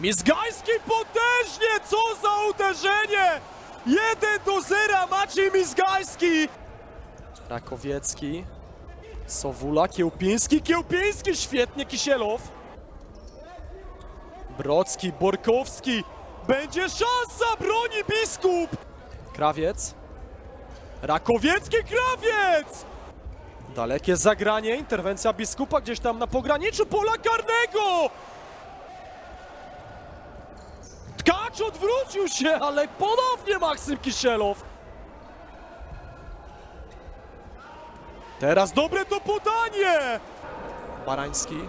Mizgajski potężnie! Co za uderzenie! 1 do 0 Maciej Mizgajski! Rakowiecki. Sowula, Kiełpiński, Kiełpiński, świetnie Kisielow. Brocki, Borkowski. Będzie szansa, broni biskup! Krawiec. Rakowiecki, Krawiec! Dalekie zagranie, interwencja biskupa gdzieś tam na pograniczu pola karnego! Tkacz odwrócił się, ale ponownie Maksym Kisielow. Teraz dobre to podanie! Barański.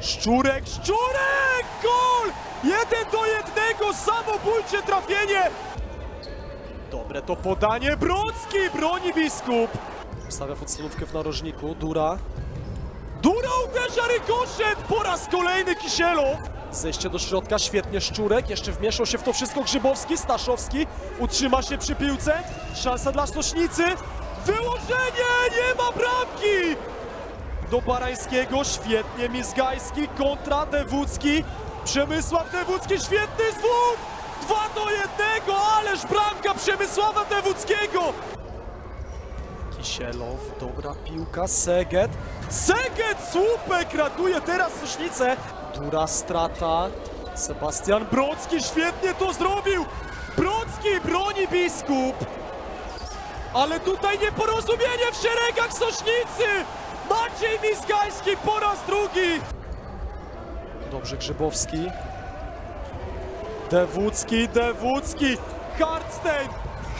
Szczurek, Szczurek! Gol! Jeden do jednego, samobójcze trafienie! Dobre to podanie, Brocki broni biskup! Stawia podstawówkę w narożniku, Dura. Dura uderza rykoszet! Po raz kolejny Kisielow! Zejście do środka, świetnie Szczurek, jeszcze wmieszał się w to wszystko Grzybowski, Staszowski, utrzyma się przy piłce, szansa dla Stośnicy, wyłożenie, nie ma bramki! Do Barańskiego, świetnie Mizgajski, kontra Dewódzki, Przemysław Dewódzki, świetny zwód! Dwa do jednego, ależ bramka Przemysława Dewódzkiego! Kisielow, dobra piłka, Seget. Seget, słupek ratuje teraz Sośnicę. Dura strata. Sebastian Brocki świetnie to zrobił. Brocki broni biskup. Ale tutaj nieporozumienie w szeregach Sośnicy. Maciej Mizgajski po raz drugi. Dobrze Grzybowski. Dewódzki, Dewódzki, Hardstein,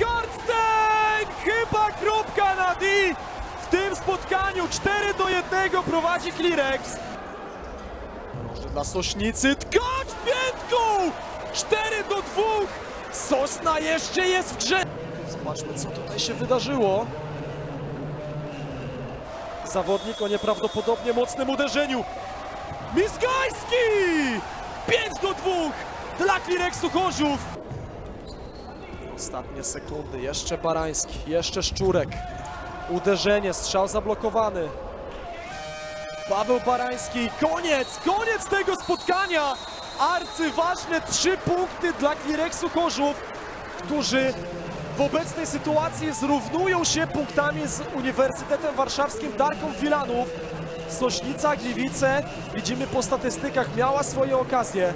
Hardstein! Kropka na D w tym spotkaniu. 4 do 1 prowadzi Klirex. Może dla Sośnicy, tkacz piętką! 4 do 2. Sosna jeszcze jest w grze. Zobaczmy, co tutaj się wydarzyło. Zawodnik o nieprawdopodobnie mocnym uderzeniu. Mizgajski! 5 do 2 dla Klirexu Chorzów. Ostatnie sekundy, jeszcze Barański, jeszcze Szczurek. Uderzenie, strzał zablokowany. Paweł Barański, koniec, koniec tego spotkania! Arcyważne trzy punkty dla Klirexu Chorzów, którzy w obecnej sytuacji zrównują się punktami z Uniwersytetem Warszawskim Darką Wilanów. Sośnica, Gliwice, widzimy po statystykach, miała swoje okazje.